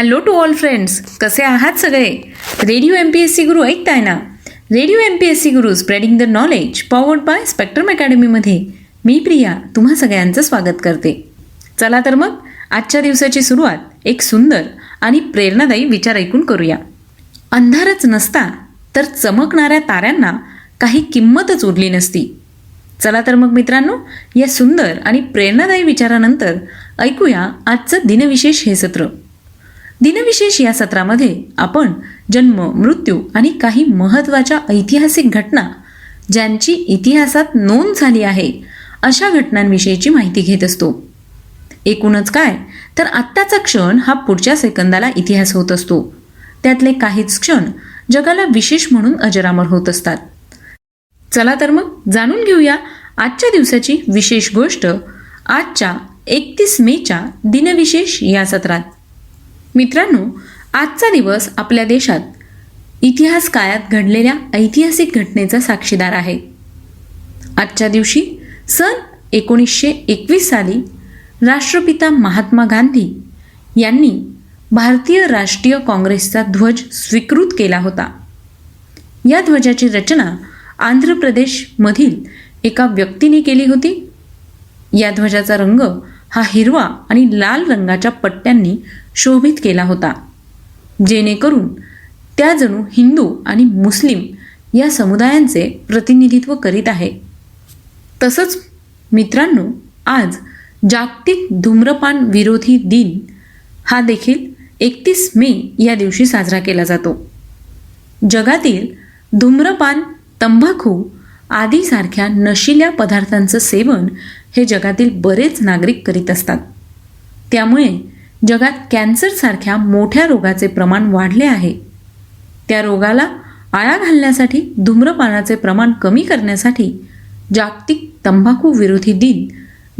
Hello to all friends कसे आहात सगळे? Radio M P S C Guru ऐकताय ना? Radio M P S C Guru spreading the knowledge powered by spectrum अकॅडमीमध्ये मी प्रिया तुम्हा सगळ्यांचं स्वागत करते. चला तर मग आजच्या दिवसाची सुरुवात एक सुंदर आणि प्रेरणादायी विचार ऐकून करूया. अंधारच नसता तर चमकणाऱ्या ताऱ्यांना काही किंमतच उरली नसती. चला तर मग मित्रांनो या सुंदर आणि प्रेरणादायी विचारानंतर ऐकूया आजचं दिनविशेष हे सत्र. दिनविशेष या सत्रामध्ये आपण जन्म मृत्यू आणि काही महत्त्वाच्या ऐतिहासिक घटना ज्यांची इतिहासात नोंद झाली आहे अशा घटनांविषयीची माहिती घेत असतो. एकूणच काय? तर आत्ताचा क्षण हा पुढच्या सेकंदाला इतिहास होत असतो. त्यातले काहीच क्षण जगाला विशेष म्हणून अजरामर होत असतात. चला तर मग जाणून घेऊया आजच्या दिवसाची विशेष गोष्ट आजच्या एकतीस मेच्या दिनविशेष या सत्रात. मित्रांनो आजचा दिवस आपल्या देशात इतिहास काळात घडलेल्या ऐतिहासिक घटनेचा साक्षीदार आहे. आजच्या दिवशी सन एकोणीसशे एकवीस साली राष्ट्रपिता महात्मा गांधी यांनी भारतीय राष्ट्रीय काँग्रेसचा ध्वज स्वीकृत केला होता. या ध्वजाची रचना आंध्र प्रदेशमधील एका व्यक्तीने केली होती. या ध्वजाचा रंग हा हिरवा आणि लाल रंगाच्या पट्ट्यांनी शोभित केला होता. जेणेकरून त्या जणू हिंदू आणि मुस्लिम या समुदायांचे प्रतिनिधित्व करीत आहे. तसंच मित्रांनो आज जागतिक धूम्रपान विरोधी दिन हा देखील एकतीस मे या दिवशी साजरा केला जातो. जगातील धूम्रपान तंबाखू आदीसारख्या नशिल्या पदार्थांचं सेवन हे जगातील बरेच नागरिक करीत असतात. त्यामुळे जगात कॅन्सरसारख्या मोठ्या रोगाचे प्रमाण वाढले आहे. त्या रोगाला आळा घालण्यासाठी धूम्रपानाचे प्रमाण कमी करण्यासाठी जागतिक तंबाखू विरोधी दिन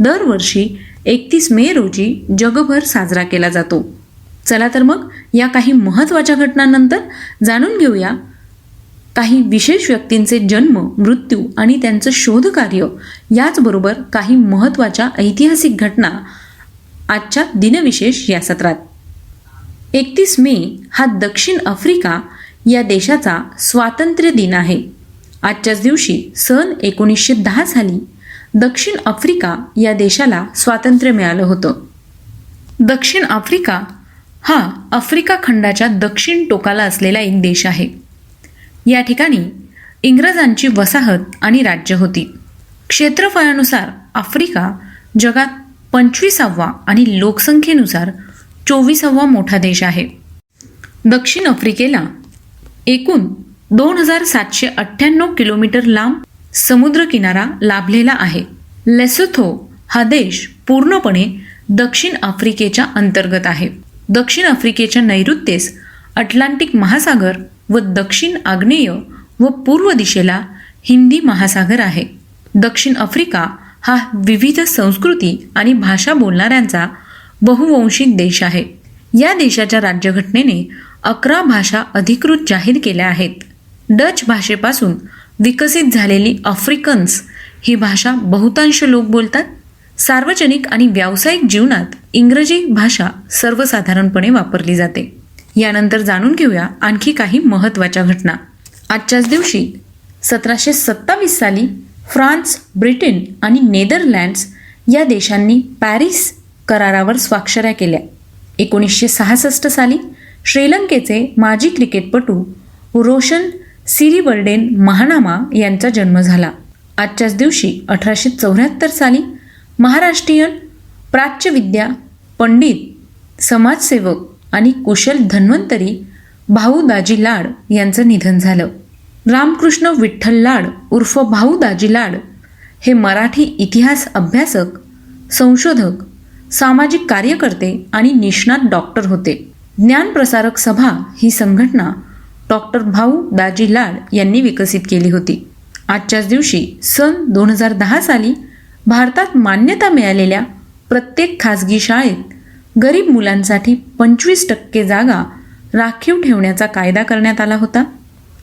दरवर्षी एकतीस मे रोजी जगभर साजरा केला जातो. चला तर मग या काही महत्त्वाच्या घटनांनंतर जाणून घेऊया. काही विशेष व्यक्तींचे जन्म मृत्यू आणि त्यांचं शोधकार्य याचबरोबर काही महत्त्वाच्या ऐतिहासिक घटना आजच्या दिनविशेष या सत्रात. एकतीस मे हा दक्षिण आफ्रिका या देशाचा स्वातंत्र्य दिन आहे. आजच्याच दिवशी सन एकोणीसशे दहा साली दक्षिण आफ्रिका या देशाला स्वातंत्र्य मिळालं होतं. दक्षिण आफ्रिका हा आफ्रिका खंडाच्या दक्षिण टोकाला असलेला एक देश आहे. या ठिकाणी इंग्रजांची वसाहत आणि राज्य होती. क्षेत्रफळानुसार आफ्रिका जगात पंचवीसावा आणि लोकसंख्येनुसार चोवीसावा मोठा देश आहे. दक्षिण आफ्रिकेला एकूण दोन हजार सातशे अठ्ठ्याण्णव किलोमीटर लांब समुद्रकिनारा लाभलेला आहे. लेसोथो हा देश पूर्णपणे दक्षिण आफ्रिकेच्या अंतर्गत आहे. दक्षिण आफ्रिकेच्या नैऋत्येस अटलांटिक महासागर व दक्षिण आग्नेय व पूर्व दिशेला हिंदी महासागर आहे. दक्षिण आफ्रिका हा विविध संस्कृती आणि भाषा बोलणाऱ्यांचा बहुवंशिक देश आहे. या देशाच्या राज्यघटनेने अकरा भाषा अधिकृत जाहीर केल्या आहेत. डच भाषेपासून विकसित झालेली आफ्रिकन्स ही भाषा बहुतांश लोक बोलतात. सार्वजनिक आणि व्यावसायिक जीवनात इंग्रजी भाषा सर्वसाधारणपणे वापरली जाते. यानंतर जाणून घेऊया आणखी काही महत्त्वाच्या घटना. आजच्याच दिवशी सतराशे सत्तावीस साली फ्रान्स ब्रिटन आणि नेदरलँड्स या देशांनी पॅरिस करारावर स्वाक्षऱ्या केल्या. एकोणीसशे सहासष्ट साली श्रीलंकेचे माजी क्रिकेटपटू रोशन सिरीबर्डेन महानामा यांचा जन्म झाला. आजच्याच दिवशी अठराशे चौऱ्याहत्तर साली महाराष्ट्रीयन प्राच्यविद्या पंडित समाजसेवक आणि कुशल धन्वंतरी भाऊ दाजी लाड यांचं निधन झालं. रामकृष्ण विठ्ठल लाड उर्फ भाऊ दाजी लाड हे मराठी इतिहास अभ्यासक संशोधक सामाजिक कार्यकर्ते आणि निष्णात डॉक्टर होते. ज्ञानप्रसारक सभा ही संघटना डॉक्टर भाऊ दाजी लाड यांनी विकसित केली होती. आजच्याच दिवशी सन दोन हजार दहा साली भारतात मान्यता मिळालेल्या प्रत्येक खाजगी शाळेत गरीब मुलांसाठी पंचवीस टक्के जागा राखीव ठेवण्याचा कायदा करण्यात आला होता.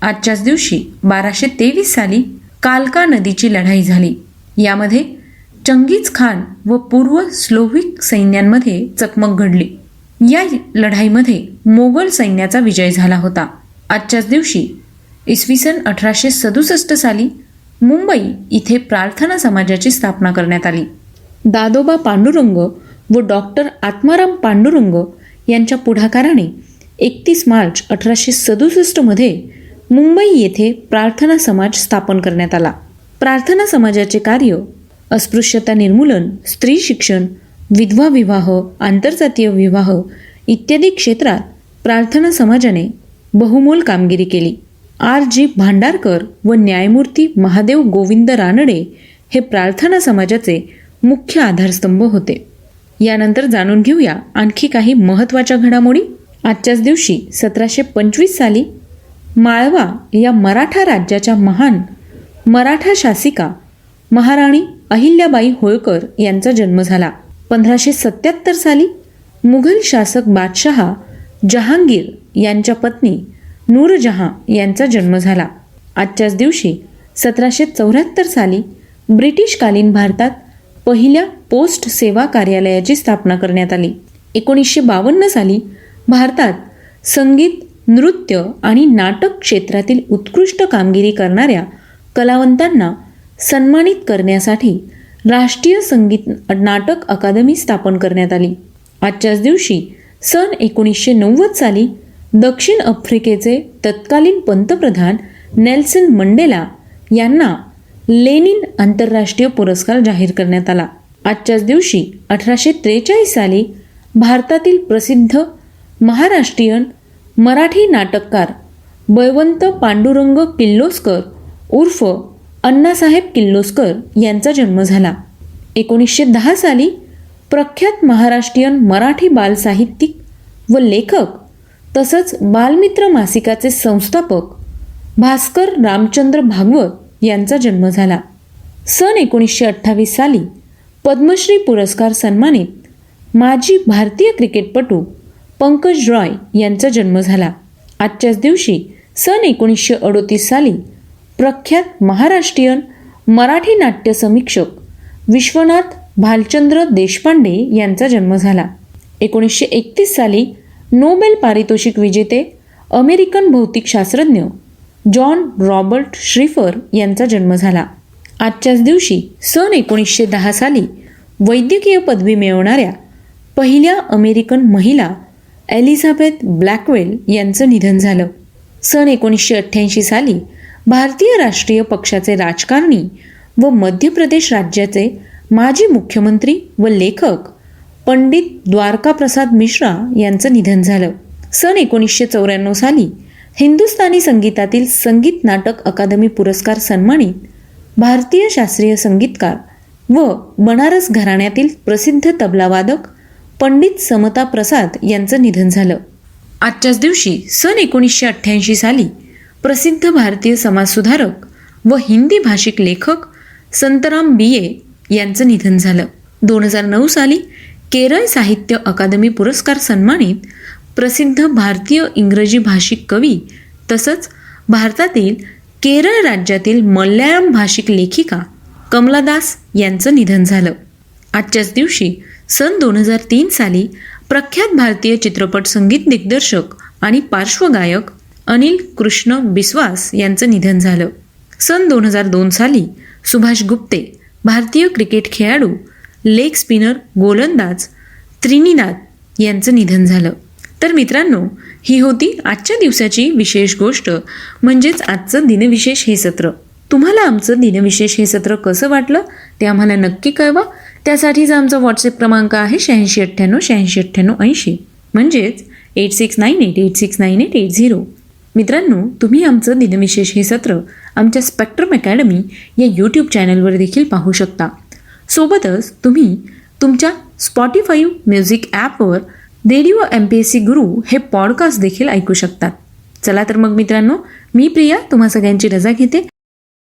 आजच्याच दिवशी बाराशे तेवीस साली कालका नदीची लढाई झाली. यामध्ये चंगीज खान व पूर्व स्लोव्हिक सैन्यांमध्ये चकमक घडली. या लढाईमध्ये मोगल सैन्याचा विजय झाला होता. आजच्याच दिवशी इसवी सन अठराशे सदुसष्ट साली मुंबई इथे प्रार्थना समाजाची स्थापना करण्यात आली. दादोबा पांडुरंग व डॉक्टर आत्माराम पांडुरंग यांच्या पुढाकाराने एकतीस मार्च अठराशे सदुसष्टमध्ये मुंबई येथे प्रार्थना समाज स्थापन करण्यात आला. प्रार्थना समाजाचे कार्य अस्पृश्यता निर्मूलन स्त्री शिक्षण विधवा विवाह आंतरजातीय विवाह इत्यादी क्षेत्रात प्रार्थना समाजाने बहुमोल कामगिरी केली. आर. जी. भांडारकर व न्यायमूर्ती महादेव गोविंद रानडे हे प्रार्थना समाजाचे मुख्य आधारस्तंभ होते. यानंतर जाणून घेऊया आणखी काही महत्त्वाच्या घडामोडी. आजच्याच दिवशी सतराशे पंचवीस साली माळवा या मराठा राज्याच्या महान मराठा शासिका महाराणी अहिल्याबाई होळकर यांचा जन्म झाला. पंधराशे सत्याहत्तर साली मुघल शासक बादशहा जहांगीर यांच्या पत्नी नूरजहाँ यांचा जन्म झाला. आजच्याच दिवशी सतराशे चौऱ्याहत्तर साली ब्रिटिशकालीन भारतात पहिल्या पोस्ट सेवा कार्यालयाची स्थापना करण्यात आली. एकोणीसशे बावन्न साली भारतात संगीत नृत्य आणि नाटक क्षेत्रातील उत्कृष्ट कामगिरी करणाऱ्या कलावंतांना सन्मानित करण्यासाठी राष्ट्रीय संगीत नाटक अकादमी स्थापन करण्यात आली. आजच्याच दिवशी सन एकोणीसशे नव्वद साली दक्षिण आफ्रिकेचे तत्कालीन पंतप्रधान नेल्सन मंडेला यांना लेनिन आंतरराष्ट्रीय पुरस्कार जाहीर करण्यात आला. आजच्याच दिवशी अठराशे त्रेचाळीस साली भारतातील प्रसिद्ध महाराष्ट्रीयन मराठी नाटककार बळवंत पांडुरंग किल्लोस्कर उर्फ अण्णासाहेब किल्लोस्कर यांचा जन्म झाला. एकोणीसशे दहा साली प्रख्यात महाराष्ट्रीयन मराठी बालसाहित्यिक व लेखक तसंच बालमित्र मासिकाचे संस्थापक भास्कर रामचंद्र भागवत यांचा जन्म झाला. सन एकोणीसशे अठ्ठावीस साली पद्मश्री पुरस्कार सन्मानित माजी भारतीय क्रिकेटपटू पंकज रॉय यांचा जन्म झाला. आजच्याच दिवशी सन एकोणीसशे अडोतीस साली प्रख्यात महाराष्ट्रीयन मराठी नाट्य समीक्षक विश्वनाथ भालचंद्र देशपांडे यांचा जन्म झाला. एकोणीसशे एकतीस साली नोबेल पारितोषिक विजेते अमेरिकन भौतिकशास्त्रज्ञ जॉन रॉबर्ट श्रीफर यांचा जन्म झाला. आजच्याच दिवशी सन एकोणीसशे दहा साली वैद्यकीय पदवी मिळवणाऱ्या पहिल्या अमेरिकन महिला एलिझाबेथ ब्लॅकवेल यांचं निधन झालं. सन एकोणीसशे अठ्ठ्याऐंशी साली भारतीय राष्ट्रीय पक्षाचे राजकारणी व मध्य प्रदेश राज्याचे माजी मुख्यमंत्री व लेखक पंडित द्वारकाप्रसाद मिश्रा यांचं निधन झालं. सन एकोणीसशे चौऱ्याण्णव साली हिंदुस्थानी संगीतातील संगीत नाटक अकादमी पुरस्कार सन्मानित भारतीय शास्त्रीय संगीतकार व बनारस घराण्यातील प्रसिद्ध तबलावादक पंडित समता प्रसाद यांचं निधन झालं. आजच्याच दिवशी सन एकोणीसशे अठ्ठ्याऐंशी साली प्रसिद्ध भारतीय समाजसुधारक व हिंदी भाषिक लेखक संतराम बिये यांचं निधन झालं. दोन हजार नऊ साली केरळ साहित्य अकादमी पुरस्कार सन्मानित प्रसिद्ध भारतीय इंग्रजी भाषिक कवी तसंच भारतातील केरळ राज्यातील मल्याळम भाषिक लेखिका कमलादास यांचं निधन झालं. आजच्याच दिवशी सन दोन हजार तीन साली प्रख्यात भारतीय चित्रपट संगीत दिग्दर्शक आणि पार्श्वगायक अनिल कृष्ण बिस्वास यांचं निधन झालं. सन दोन हजार दोन साली सुभाष गुप्ते भारतीय क्रिकेट खेळाडू लेग स्पिनर गोलंदाज त्रिनीनाथ यांचं निधन झालं. तर मित्रांनो ही होती आजच्या दिवसाची विशेष गोष्ट म्हणजेच आजचं दिनविशेष हे सत्र. तुम्हाला आमचं दिनविशेष हे सत्र कसं वाटलं ते आम्हाला नक्की कळवा. त्यासाठीचा आमचा व्हॉट्सअप क्रमांक आहे शहाऐंशी अठ्ठ्याण्णव शहाऐंशी अठ्ठ्याण्णव ऐंशी. म्हणजेच eight six nine eight eight six nine eight eight zero मित्रांनो तुम्ही आमचं दिनविशेष हे सत्र आमच्या स्पेक्ट्रम अकॅडमी या यूट्यूब चॅनलवर देखील पाहू शकता. सोबतच तुम्ही तुमच्या स्पॉटीफाय म्युझिक ॲपवर radio M P S C Guru हे पॉडकास्ट देखील ऐकू शकतात. चला तर मग मित्रांनो मी प्रिया तुम्हा सगळ्यांची रजा घेते.